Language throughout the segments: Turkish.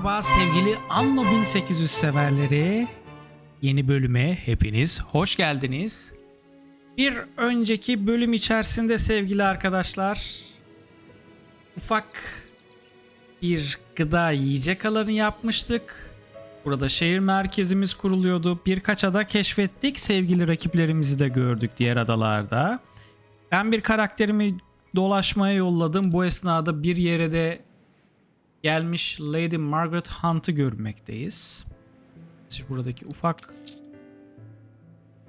Merhaba sevgili Anno 1800 severleri. Yeni bölüme hepiniz hoş geldiniz. Bir önceki bölüm içerisinde sevgili arkadaşlar ufak bir gıda yiyecek alanı yapmıştık. Burada şehir merkezimiz kuruluyordu. Birkaç ada keşfettik. Sevgili rakiplerimizi de gördük diğer adalarda. Ben bir karakterimi dolaşmaya yolladım. Bu esnada bir yere de gelmiş Lady Margaret Hunt'ı görmekteyiz. İşte buradaki ufak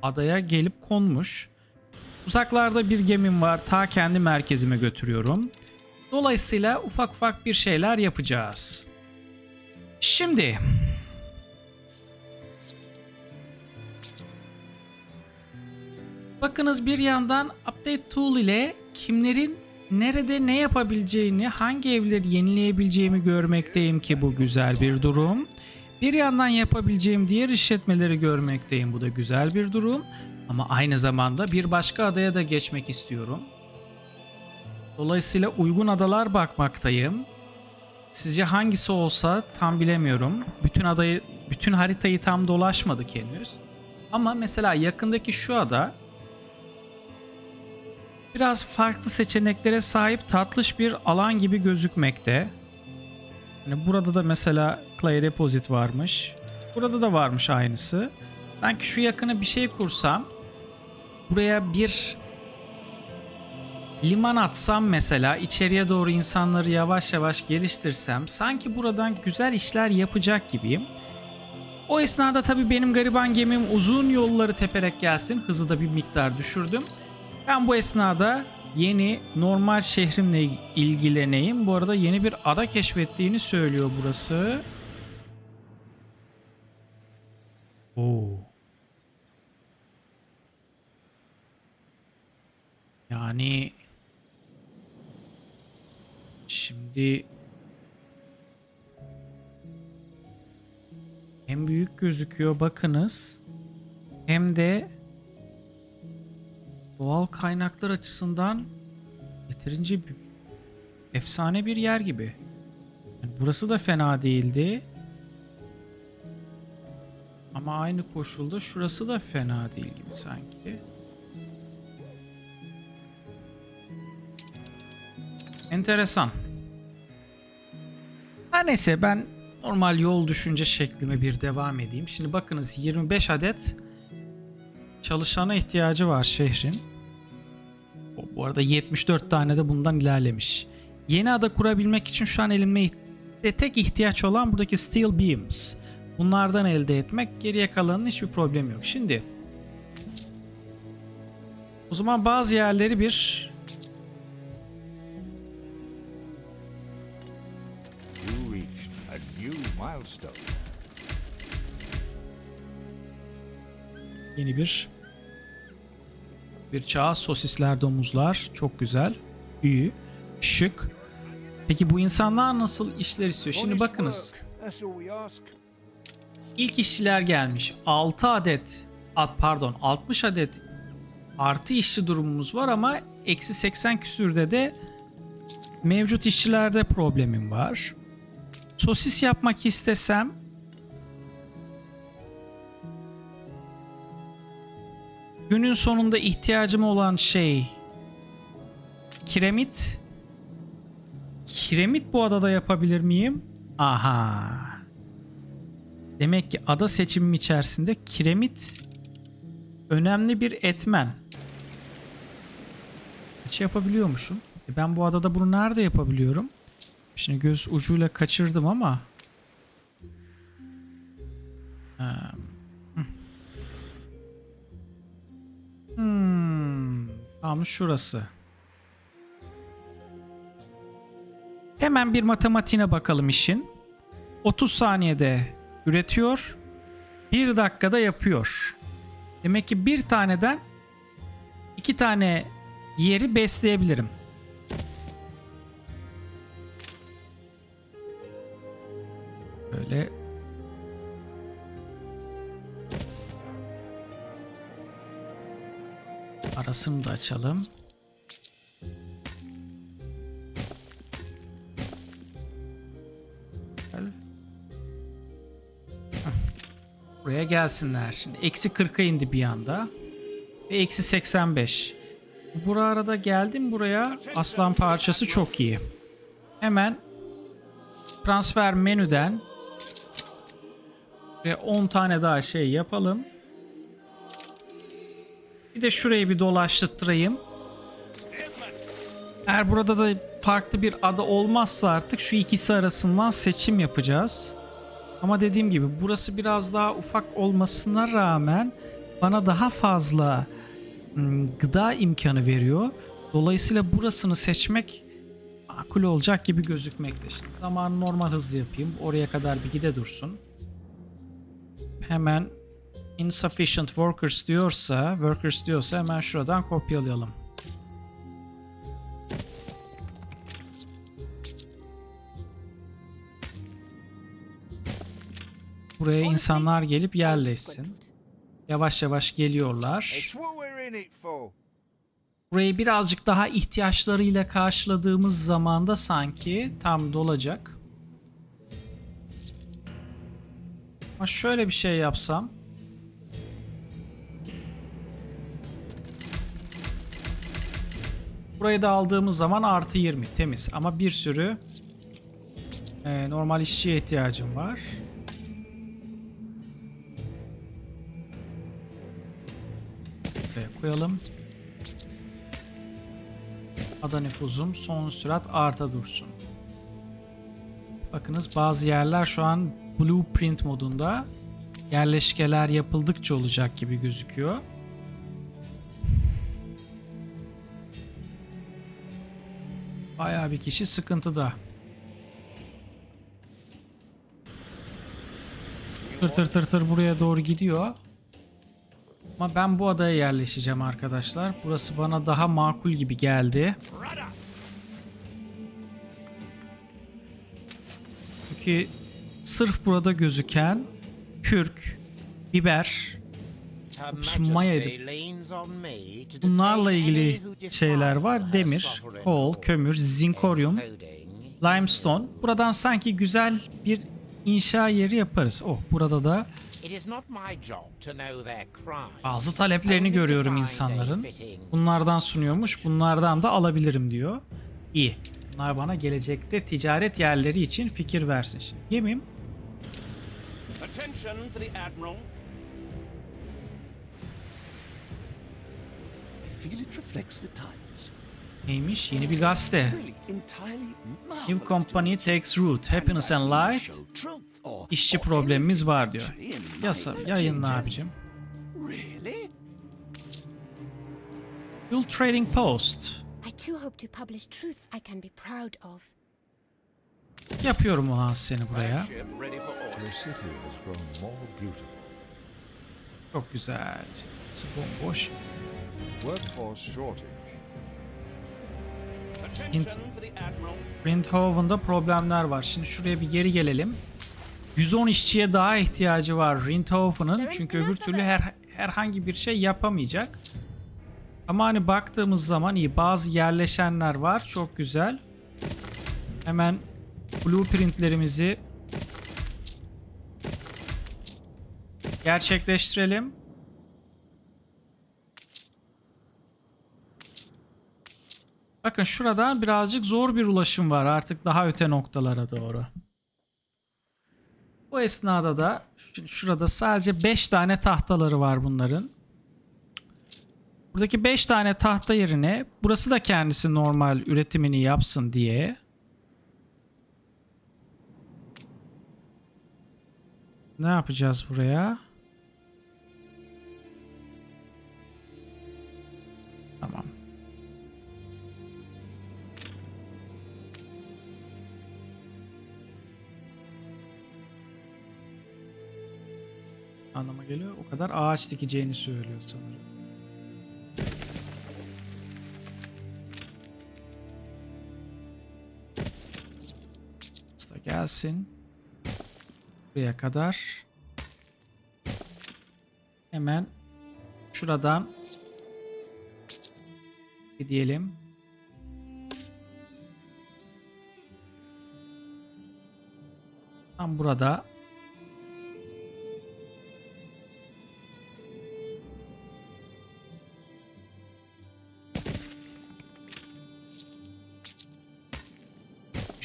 adaya gelip konmuş. Uzaklarda bir gemim var. Ta kendi merkezime götürüyorum. Dolayısıyla ufak ufak bir şeyler yapacağız. Şimdi Bakınız bir yandan update tool ile kimlerin nerede ne yapabileceğini, hangi evleri yenileyebileceğimi görmekteyim ki bu güzel bir durum. Bir yandan yapabileceğim diğer işletmeleri görmekteyim. Bu da güzel bir durum. Ama aynı zamanda bir başka adaya da geçmek istiyorum. Dolayısıyla uygun adalar bakmaktayım. Sizce hangisi olsa tam bilemiyorum. Bütün adayı, bütün haritayı tam dolaşmadık henüz. Ama mesela yakındaki şu ada biraz farklı seçeneklere sahip tatlış bir alan gibi gözükmekte. Yani burada da mesela Clay Deposit varmış. Burada da varmış aynısı. Sanki şu yakına bir şey kursam buraya bir liman atsam mesela içeriye doğru insanları yavaş yavaş geliştirsem sanki buradan güzel işler yapacak gibiyim. O esnada tabii benim gariban gemim uzun yolları teperek gelsin. Hızı da bir miktar düşürdüm. Ben bu esnada yeni normal şehrimle ilgileneyim. Bu arada yeni bir ada keşfettiğini söylüyor burası. Oo. Yani şimdi hem büyük gözüküyor bakınız hem de doğal kaynaklar açısından yeterince efsane bir yer gibi. Yani burası da fena değildi. Ama aynı koşulda şurası da fena değil gibi sanki. Enteresan. Her neyse ben normal yol düşünce şeklime bir devam edeyim. Şimdi bakınız 25 adet çalışana ihtiyacı var şehrin. Bu- arada 74 tane de bundan ilerlemiş. Yeni ada kurabilmek için şu an elimde tek ihtiyaç olan buradaki steel beams. Bunlardan elde etmek geriye kalanın hiçbir problemi yok. Şimdi o zaman bazı yerleri bir. Yeni bir bir çağ. Sosisler domuzlar çok güzel. Büyü şık. Peki bu insanlar nasıl işler istiyor? Şimdi bakınız. ilk işçiler gelmiş. 6 adet pardon 60 adet artı işçi durumumuz var ama eksi 80 küsürde de mevcut işçilerde problemim var. Sosis yapmak istesem Günün sonunda ihtiyacım olan şey kiremit. Kiremit bu adada yapabilir miyim? Aha. Demek ki ada seçimim içerisinde kiremit önemli bir etmen. Hiç yapabiliyormuşum. E ben bu adada bunu nerede yapabiliyorum? Şimdi göz ucuyla kaçırdım ama. Hmm, tam şurası. Hemen bir matematiğine bakalım işin. 30 saniyede üretiyor. 1 dakikada yapıyor. Demek ki bir taneden iki tane yeri besleyebilirim. Böyle Arasını da açalım. Buraya gelsinler. Şimdi eksi 40'a indi bir anda. Ve eksi 85. Bu arada geldim buraya. Aslan parçası çok iyi. Hemen transfer menüden ve 10 tane daha şey yapalım. Bir de şurayı bir dolaştırayım. Eğer burada da farklı bir ada olmazsa artık şu ikisi arasından seçim yapacağız. Ama dediğim gibi burası biraz daha ufak olmasına rağmen bana daha fazla ım, gıda imkanı veriyor. Dolayısıyla burasını seçmek makul olacak gibi gözükmekte. Şimdi zamanı normal hızlı yapayım. Oraya kadar bir gide dursun. Hemen insufficient workers diyorsa, workers diyorsa hemen şuradan kopyalayalım. Buraya insanlar gelip yerleşsin. Yavaş yavaş geliyorlar. Burayı birazcık daha ihtiyaçlarıyla karşıladığımız zamanda sanki tam dolacak. Ama şöyle bir şey yapsam. Burayı da aldığımız zaman artı 20 temiz ama bir sürü e, normal işçiye ihtiyacım var. Buraya koyalım. Ada nüfuzum son sürat arta dursun. Bakınız bazı yerler şu an blueprint modunda. Yerleşkeler yapıldıkça olacak gibi gözüküyor. Bayağı bir kişi sıkıntıda. Tır tır tır tır buraya doğru gidiyor. Ama ben bu adaya yerleşeceğim arkadaşlar. Burası bana daha makul gibi geldi. Çünkü sırf burada gözüken kürk, biber, maya bunlarla ilgili şeyler var. Demir, kol, kömür, zinkoryum, limestone. Buradan sanki güzel bir inşa yeri yaparız. Oh burada da bazı taleplerini görüyorum insanların. Bunlardan sunuyormuş, bunlardan da alabilirim diyor. İyi. Bunlar bana gelecekte ticaret yerleri için fikir versin. Şimdi neymiş? Yeni bir gazete. New company takes root. Happiness and light. İşçi problemimiz var diyor. Yasa, yayınla abicim. Really? Fuel Trading Post. I too hope to publish truths I can be proud of. Yapıyorum ulan seni buraya. Çok güzel. Bomboş. Rindhoven'da problemler var. Şimdi şuraya bir geri gelelim. 110 işçiye daha ihtiyacı var Rindhoven'ın. Çünkü öbür türlü her, herhangi bir şey yapamayacak. Ama hani baktığımız zaman iyi. Bazı yerleşenler var. Çok güzel. Hemen blueprintlerimizi gerçekleştirelim. Bakın şuradan birazcık zor bir ulaşım var artık daha öte noktalara doğru. Bu esnada da şu- şurada sadece 5 tane tahtaları var bunların. Buradaki 5 tane tahta yerine burası da kendisi normal üretimini yapsın diye ne yapacağız buraya? Anlama geliyor. O kadar ağaç dikeceğini söylüyor sanırım. Usta gelsin. Buraya kadar. Hemen şuradan gidelim. Tam burada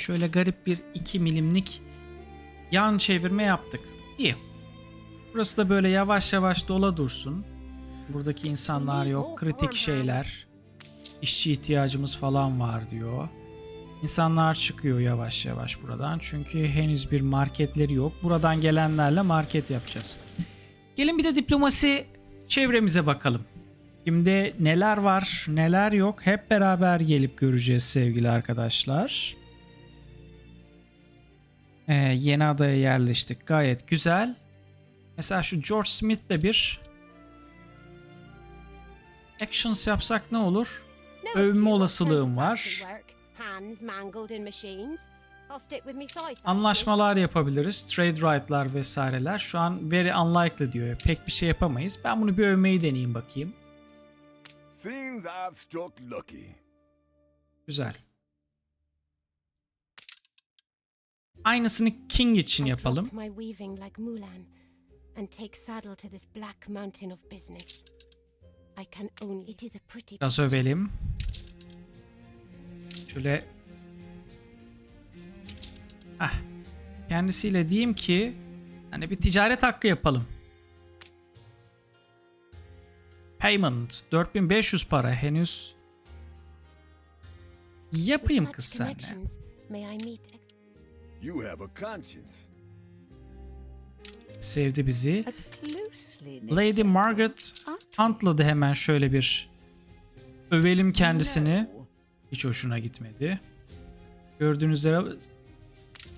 şöyle garip bir 2 milimlik yan çevirme yaptık. İyi. Burası da böyle yavaş yavaş dola dursun. Buradaki insanlar yok. Kritik şeyler. İşçi ihtiyacımız falan var diyor. İnsanlar çıkıyor yavaş yavaş buradan. Çünkü henüz bir marketleri yok. Buradan gelenlerle market yapacağız. Gelin bir de diplomasi çevremize bakalım. Şimdi neler var, neler yok hep beraber gelip göreceğiz sevgili arkadaşlar. Ee, yeni adaya yerleştik. Gayet güzel. Mesela şu George Smith'le bir actions yapsak ne olur? Övünme olasılığım var. Anlaşmalar yapabiliriz. Trade right'lar vesaireler. Şu an very unlikely diyor. Pek bir şey yapamayız. Ben bunu bir övmeyi deneyeyim bakayım. Seems I've struck lucky. Güzel. It is a pretty. Biraz övelim. Şöyle Heh. Kendisiyle diyeyim ki hani bir ticaret hakkı yapalım. Payment 4500 para henüz yapayım kız senle. You have a conscience. Sevdi bizi. Lady Margaret da hemen şöyle bir övelim kendisini. Hiç hoşuna gitmedi. Gördüğünüz üzere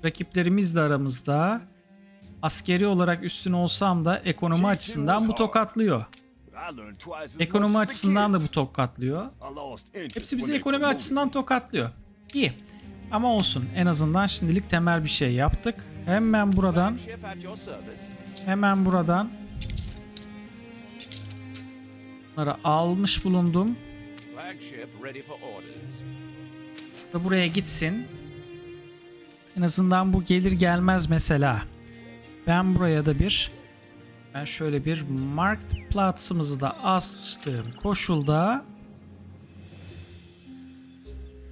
rakiplerimiz de aramızda. Askeri olarak üstün olsam da ekonomi açısından bu tokatlıyor. Ekonomi açısından da bu tokatlıyor. Hepsi bizi ekonomi açısından tokatlıyor. İyi. Ama olsun. En azından şimdilik temel bir şey yaptık. Hemen buradan hemen buradan bunları almış bulundum. Da buraya gitsin. En azından bu gelir gelmez mesela. Ben buraya da bir ben şöyle bir Marktplatz'ımızı da açtığım koşulda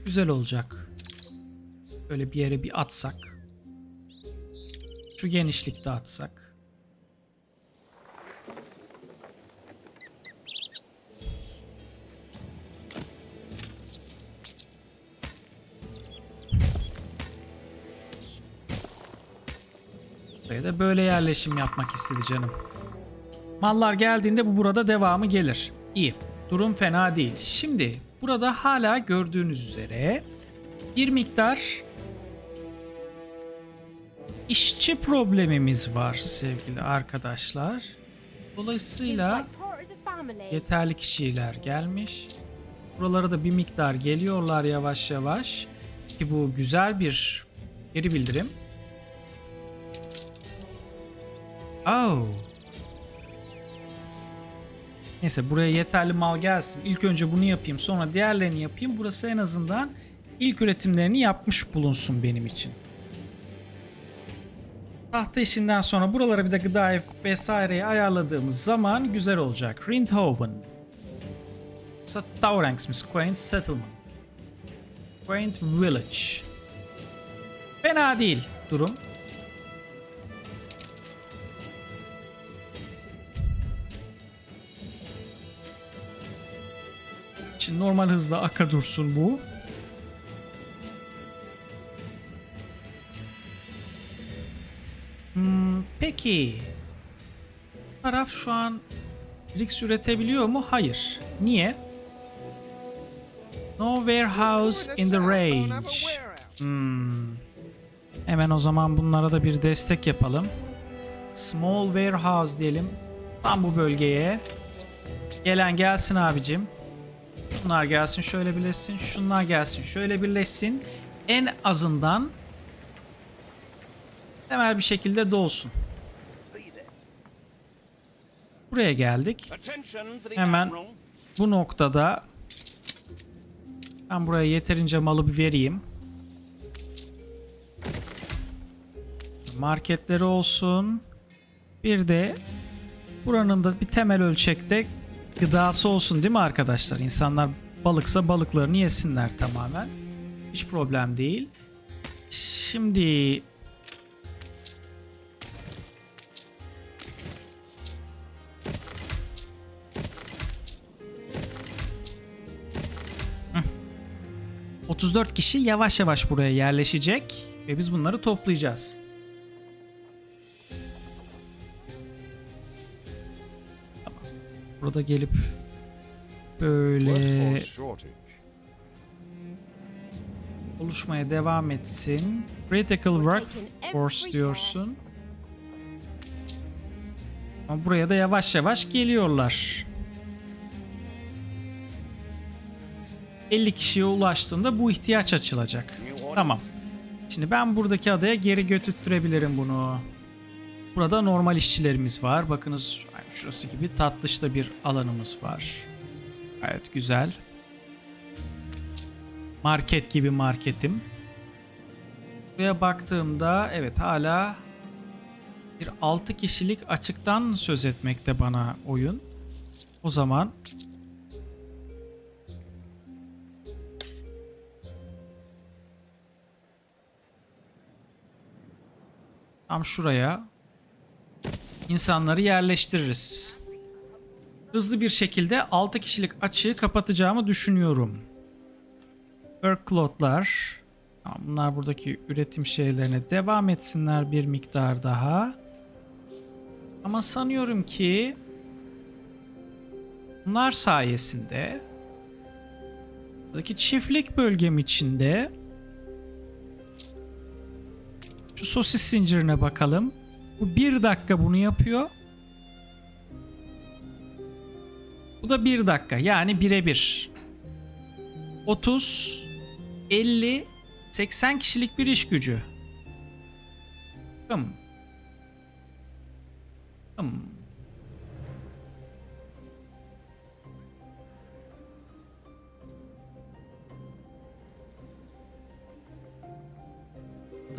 güzel olacak. Böyle bir yere bir atsak. Şu genişlikte atsak. Buraya da böyle yerleşim yapmak istedi canım. Mallar geldiğinde bu burada devamı gelir. İyi. Durum fena değil. Şimdi burada hala gördüğünüz üzere bir miktar işçi problemimiz var sevgili arkadaşlar. Dolayısıyla yeterli kişiler gelmiş. Buralara da bir miktar geliyorlar yavaş yavaş. Ki bu güzel bir geri bildirim. Oh. Neyse buraya yeterli mal gelsin. İlk önce bunu yapayım sonra diğerlerini yapayım. Burası en azından ilk üretimlerini yapmış bulunsun benim için. Tahta işinden sonra buralara bir de gıda vesaireyi ayarladığımız zaman güzel olacak. Rindhoven. Tauranks'mış. Quaint Settlement. Quaint Village. Fena değil durum. Şimdi normal hızla aka dursun bu. Peki. Taraf şu an Rix üretebiliyor mu? Hayır. Niye? No warehouse in the range. Hmm. Hemen o zaman bunlara da bir destek yapalım. Small warehouse diyelim. Tam bu bölgeye. Gelen gelsin abicim. Bunlar gelsin şöyle birleşsin. Şunlar gelsin şöyle birleşsin. En azından temel bir şekilde dolsun. Buraya geldik. Hemen bu noktada ben buraya yeterince malı bir vereyim. Marketleri olsun. Bir de buranın da bir temel ölçekte gıdası olsun değil mi arkadaşlar? İnsanlar balıksa balıklarını yesinler tamamen. Hiç problem değil. Şimdi 34 kişi yavaş yavaş buraya yerleşecek ve biz bunları toplayacağız. Tamam. Burada gelip böyle oluşmaya devam etsin. Critical workforce diyorsun. Ama buraya da yavaş yavaş geliyorlar. 50 kişiye ulaştığında bu ihtiyaç açılacak. Tamam. Şimdi ben buradaki adaya geri götürttürebilirim bunu. Burada normal işçilerimiz var. Bakınız şurası gibi tatlışta bir alanımız var. Gayet güzel. Market gibi marketim. Buraya baktığımda evet hala bir 6 kişilik açıktan söz etmekte bana oyun. O zaman tam şuraya insanları yerleştiririz. Hızlı bir şekilde 6 kişilik açığı kapatacağımı düşünüyorum. Workload'lar. Bunlar buradaki üretim şeylerine devam etsinler bir miktar daha. Ama sanıyorum ki bunlar sayesinde buradaki çiftlik bölgem içinde şu sosis zincirine bakalım. Bu bir dakika bunu yapıyor. Bu da bir dakika yani birebir. 30, 50, 80 kişilik bir iş gücü. Hım. Hım.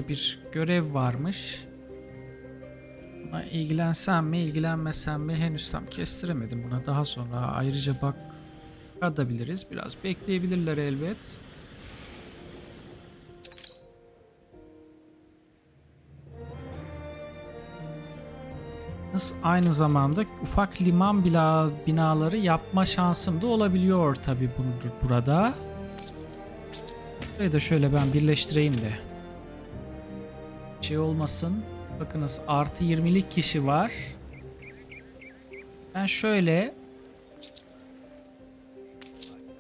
Bir görev varmış. Buna ilgilensem mi ilgilenmesem mi henüz tam kestiremedim buna. Daha sonra ayrıca bak bakabiliriz. Biraz bekleyebilirler elbet. Aynı zamanda ufak liman bila binaları yapma şansım da olabiliyor tabi burada. Burayı da şöyle ben birleştireyim de. Şey olmasın. Bakınız artı 20'lik kişi var. Ben şöyle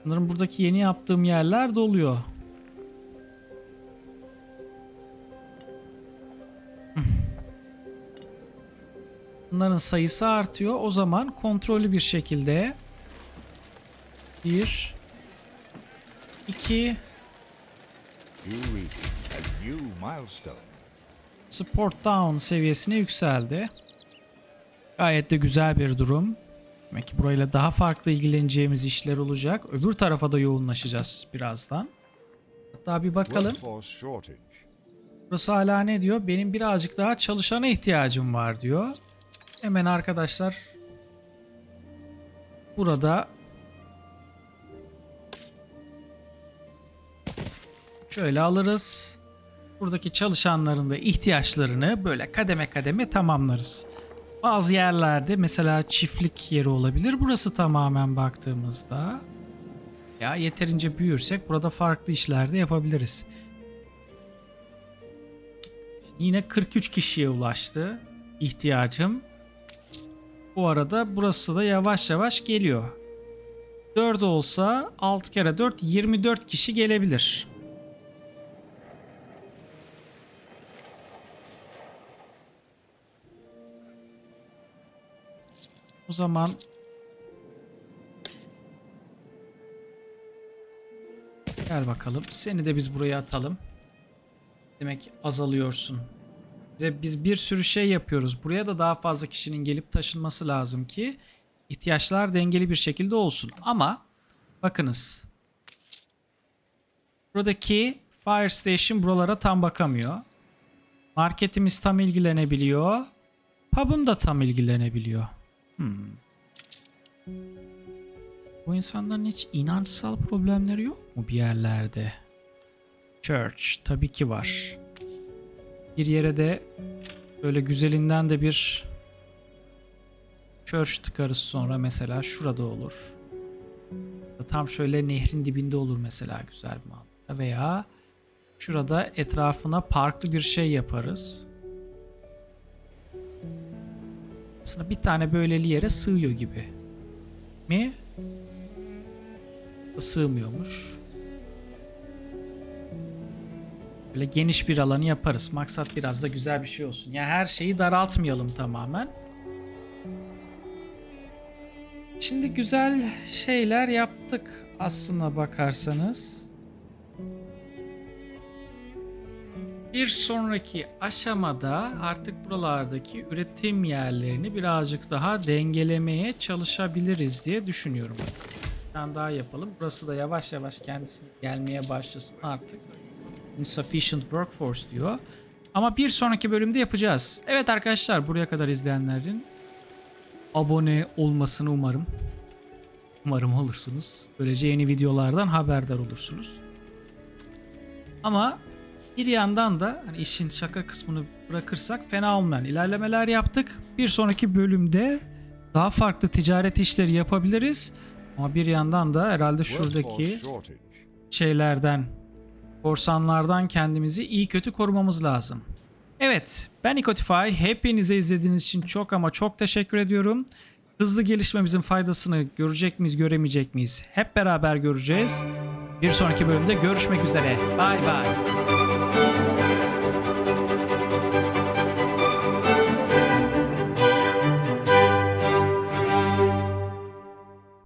Sanırım buradaki yeni yaptığım yerler doluyor. Bunların sayısı artıyor. O zaman kontrollü bir şekilde 1 2 You reach a new milestone. Support down seviyesine yükseldi. Gayet de güzel bir durum. Demek ki burayla daha farklı ilgileneceğimiz işler olacak. Öbür tarafa da yoğunlaşacağız birazdan. Hatta bir bakalım. Burası hala ne diyor? Benim birazcık daha çalışana ihtiyacım var diyor. Hemen arkadaşlar burada şöyle alırız. Buradaki çalışanların da ihtiyaçlarını böyle kademe kademe tamamlarız. Bazı yerlerde mesela çiftlik yeri olabilir. Burası tamamen baktığımızda ya yeterince büyürsek burada farklı işler de yapabiliriz. Yine 43 kişiye ulaştı ihtiyacım. Bu arada burası da yavaş yavaş geliyor. 4 olsa 6 kere 4 24 kişi gelebilir. O zaman Gel bakalım. Seni de biz buraya atalım. Demek azalıyorsun. Bize biz bir sürü şey yapıyoruz. Buraya da daha fazla kişinin gelip taşınması lazım ki ihtiyaçlar dengeli bir şekilde olsun. Ama bakınız. Buradaki Fire Station buralara tam bakamıyor. Marketimiz tam ilgilenebiliyor. Pub'un da tam ilgilenebiliyor. Hmm. Bu insanların hiç inançsal problemleri yok mu bir yerlerde? Church tabii ki var. Bir yere de böyle güzelinden de bir church tıkarız sonra mesela şurada olur. Tam şöyle nehrin dibinde olur mesela güzel bir manzara veya şurada etrafına parklı bir şey yaparız. Aslında bir tane böyleli yere sığıyor gibi. Mi? Sığmıyormuş. Böyle geniş bir alanı yaparız. Maksat biraz da güzel bir şey olsun. Ya her şeyi daraltmayalım tamamen. Şimdi güzel şeyler yaptık aslına bakarsanız. Bir sonraki aşamada artık buralardaki üretim yerlerini birazcık daha dengelemeye çalışabiliriz diye düşünüyorum. Bir tane daha yapalım. Burası da yavaş yavaş kendisine gelmeye başlasın artık. Insufficient workforce diyor. Ama bir sonraki bölümde yapacağız. Evet arkadaşlar buraya kadar izleyenlerin abone olmasını umarım. Umarım olursunuz. Böylece yeni videolardan haberdar olursunuz. Ama bir yandan da hani işin şaka kısmını bırakırsak fena olmayan ilerlemeler yaptık. Bir sonraki bölümde daha farklı ticaret işleri yapabiliriz. Ama bir yandan da herhalde şuradaki şeylerden, korsanlardan kendimizi iyi kötü korumamız lazım. Evet, ben Ikotify. Hepinize izlediğiniz için çok ama çok teşekkür ediyorum. Hızlı gelişmemizin faydasını görecek miyiz, göremeyecek miyiz? Hep beraber göreceğiz. Bir sonraki bölümde görüşmek üzere. Bay bay.